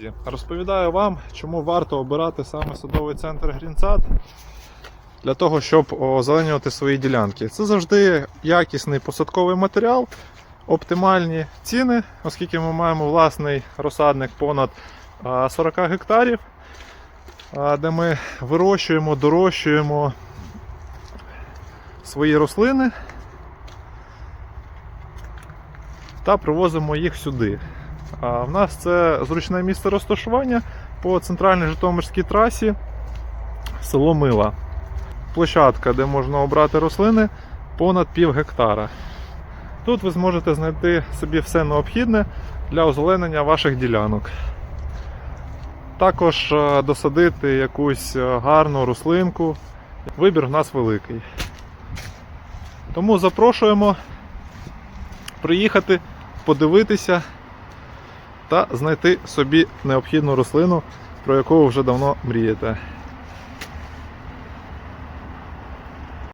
Друзі, розповідаю вам, чому варто обирати саме садовий центр Грінсад для того, щоб озеленювати свої ділянки. Це завжди якісний посадковий матеріал, оптимальні ціни, оскільки ми маємо власний розсадник понад 40 гектарів, де ми вирощуємо, дорощуємо свої рослини та привозимо їх сюди. А в нас це зручне місце розташування по центральній Житомирській трасі село Мила. Площадка, де можна обрати рослини понад пів гектара. Тут ви зможете знайти собі все необхідне для озеленення ваших ділянок. Також е, досадити якусь е, гарну рослинку. Вибір в нас великий. Тому запрошуємо приїхати, подивитися та знайти собі необхідну рослину, про яку ви вже давно мрієте.